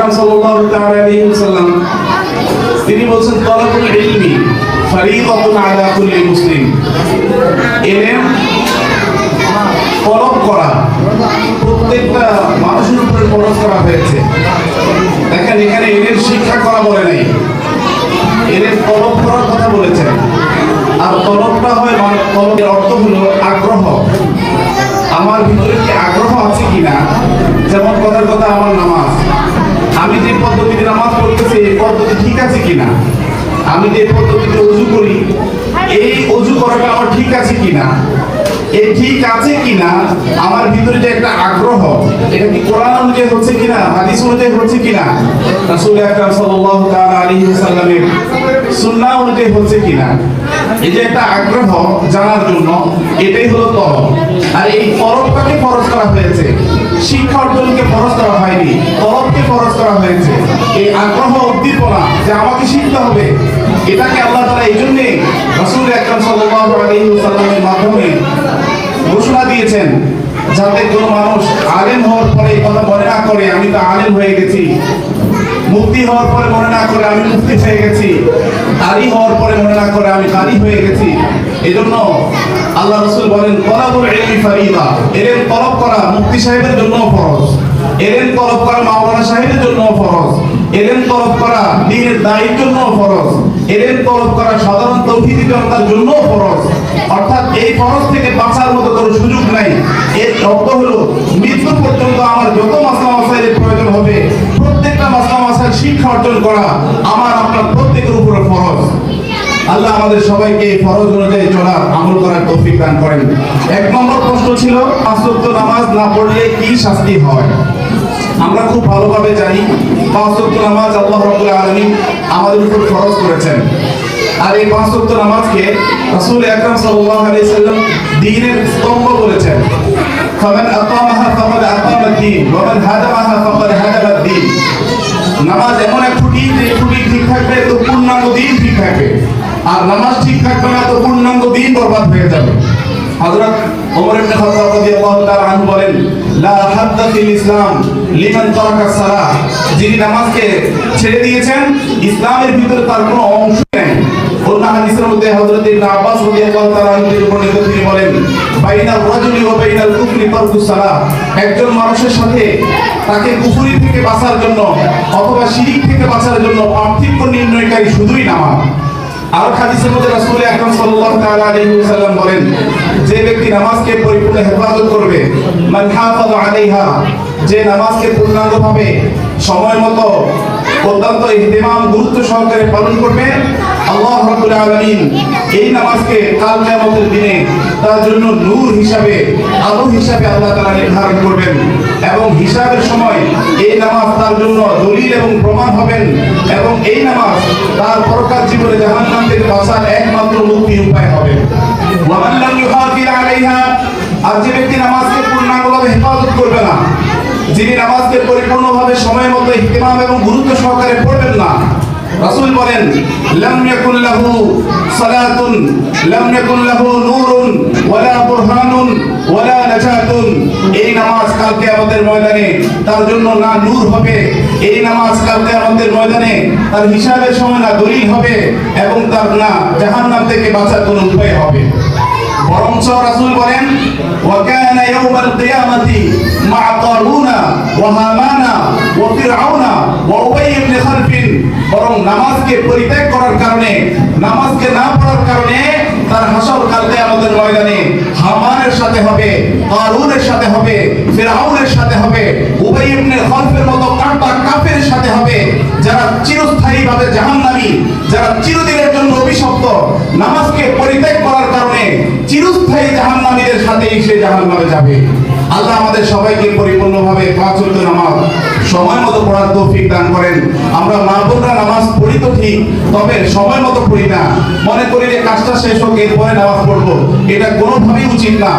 আকরাম সাল্লাল্লাহু তাআলা আলাইহি ওয়াসাল্লাম, তিনি বলছেন তলাবুল ইলমি ফরিদাতুন আলা কুল্লি মুসলিম। ইলম তলব করা, প্রত্যেকটা মানুষের উপরে ফরজ করা হয়েছে। দেখেন, এখানে এদের শিক্ষা করা বলে নাই। এদের তলব করার কথা বলেছেন। আর তলবটা হয় মানে তলবের অর্থ হলো আগ্রহ। আমার ভিতরে কি আগ্রহ আছে কিনা? যেমন কথার কথা, আমার নামাজ। আমি যে পদ্ধতিতে নামাজ পড়তেছি, এই পদ্ধতি ঠিক আছে কিনা? আমি যে পদ্ধতিতে অজু করি, এই অজু করাটা আমার ঠিক আছে কিনা? এই ঠিক আছে কিনা? আমার ভিতরে যে একটা আগ্রহ, এটা কি কোরআন অনুযায়ী হচ্ছে কিনা? হাদিস অনুযায়ী হচ্ছে কিনা? রাসূল আকরাম সাল্লাল্লাহু তাআলা আলাইহি ওয়াসাল্লামের সুন্নাহ অনুযায়ী হচ্ছে কিনা? এই যে একটা আগ্রহ জানার জন্য, এটাই হলো তরফ আর এই তরফটাকে ফরজ করা হয়েছে। শিক্ষা অর্জনকে ফরজ করা হয়নি তরফকে ফরজ করা হয়েছে। এই আগ্রহ, উদ্দীপনা যে আমাকে শিখতে হবে, এটাকে আল্লাহ তাআলা এই জন্যে রাসূল আকরাম সাল্লাল্লাহু মাধ্যমে ঘোষণা দিয়েছেন, যাতে কোনো মানুষ আলেম হওয়ার পরে এই কথা মনে না করে, আমি তো আলেম হয়ে গেছি। মুক্তি হওয়ার পরে মনে না করে, আমি মুক্তি হয়ে গেছি। কারি হওয়ার পরে মনে না করে, আমি কারি হয়ে গেছি। এজন্য আল্লাহ রসুল বলেন তলাবুল ইলমি ফারিদা। এলেন তলব করা মুক্তি সাহেবের জন্য ফরজ। এলেন তলব করা মাওলানা সাহেবের জন্য ফরজ। এলেন তলব করা দিনের দায়ীর জন্য ফরজ। এলেন তলব করা সাধারণ তৌহিদি জনতার জন্য ফরজ। অর্থাৎ এই ফরজ থেকে বাঁচার মতো কোনো সুযোগ নাই। এর অর্থ হলো, মৃত্যু পর্যন্ত আমার যত মাসলা মাসাইলের প্রয়োজন হবে, প্রত্যেকটা মাসলা মাসাইল শিক্ষা অর্জন করা, আমার আপনার প্রত্যেকের আল্লাহ আমাদের সবাইকে ফরজ অনুযায়ী চলার আমল করার তৌফিক দান করেন। এক নম্বর প্রশ্ন ছিল পাঁচ নামাজ না পড়লে কি শাস্তি হয়? আমরা খুব ভালোভাবে জানি পাঁচ নামাজ আল্লাহ রাব্বুল আলামিন আমাদের উপর ফরজ করেছেন। আর এই পাঁচ ওয়াক্ত নামাজকে রাসূল আকরাম সাল্লাল্লাহু আলাইহি সাল্লাম দ্বীনের স্তম্ভ বলেছেন। ফামান আকামাহা ফাকাদ আকামা দ্বীন, ওয়া মান হাদামাহা ফাকাদ হাদামা দ্বীন। নামাজ এমন এক খুঁটি, যে খুঁটি ঠিক থাকবে, তো পূর্ণাঙ্গ দিন ঠিক থাকবে। আর নামাজ ঠিক থাকবে না তো পূর্ণাঙ্গ দিন বরবাদ হয়ে যাবে। হযরত ওমর ইবনে খাত্তাব রাদিয়াল্লাহু তাআলা আনহু বলেন, লা ইসলাম লিমান তারাকা সালাহ। যিনি নামাজকে ছেড়ে দিয়েছেন, ইসলামের ভিতরে তার কোনো অংশ নেই। হাদিসের মধ্যে হযরত ইবনে আব্বাস রাদিয়াল্লাহু তাআলা আনহু তিনি বলেন রাজুলি ওয়া বাইনাল কুফরি তারকুস সালাহ। একজন মানুষের সাথে তাকে কুফরি থেকে বাঁচার জন্য অথবা শিরিক থেকে বাঁচার জন্য পার্থক্য নির্ণয়কারী শুধুই নামাজ। আর হাদিসের মধ্যে রাসূল আকরাম সাল্লাল্লাহু তাআলা আলাইহি ওয়াসাল্লাম বলেন, যে ব্যক্তি নামাজকে পরিপূর্ণ হেফাজত করবে, মান আলাইহা, যে নামাজকে পূর্ণাঙ্গভাবে সময় মতো অত্যন্ত ইহতিমাম, গুরুত্ব সহকারে পালন করবে, আল্লাহ রাব্বুল আলামিন এই নামাজকে কাল কিয়ামতের দিনে তার জন্য নূর হিসাবে, আলো হিসাবে আল্লাহ তাআলা নির্ধারণ করবেন এবং হিসাবের সময় নামাজ তার জন্য দলিল এবং প্রমাণ হবেন এবং এই নামাজ তার পরকার জীবনে জাহান্নাম থেকে বাঁচার একমাত্র মুক্তির উপায় হবে। ওয়ামান লাম আলাইহা, আর যে ব্যক্তি নামাজকে পূর্ণাঙ্গভাবে হেফাজত করবে না, যিনি নামাজকে পরিপূর্ণভাবে সময় মতো ইহতিমাম এবং গুরুত্ব সহকারে পড়বেন না, রাসূল বলেন, লাম ইয়াকুন লাহু সালাতুন, লাম ইয়াকুন লাহু নূরুন, ওয়ালা বুরহানুন, ওয়ালা নাজাতুন। এই নামাজ কালকে আমাদের ময়দানে তার জন্য না নূর হবে এই নামাজ কালকে আমাদের ময়দানে তার হিসাবের সময় না দলিল হবে এবং তার না জাহান্নাম থেকে বাঁচার কোনো উপায় হবে বরঞ্চ রাসূল বলেন وكان يوم القيامة مع قارون وهامان وفرعون وأبي بن خلف বরং নামাজকে পরিত্যাগ করার কারণে নামাজকে না পড়ার কারণে তার হাসর কালকে আমাদের ময়দানে হামানের সাথে হবে কারুনের সাথে হবে ফেরাউনের সাথে হবে, উবাই ইবনে খলফের মতো কাটবা কাফের সাথে হবে, যারা চিরস্থায়ী ভাবে জাহান্নামী, যারা চিরদিনের জন্য অভিশপ্ত, নামাজকে পরিত্যাগ করার কারণে চিরস্থায়ী জাহান্নামীদের সাথেই সে জাহান্নামে যাবে। আল্লাহ আমাদের সবাইকে পরিপূর্ণভাবে পাঁচ নামাজ সময় মতো পড়ার তৌফিক দান করেন। আমরা মা বোনরা নামাজ পড়ি তো ঠিক, তবে সময় মতো পড়ি না। মনে করি যে কাজটা শেষ হোক, এরপরে নামাজ পড়ব। এটা কোনোভাবেই উচিত না।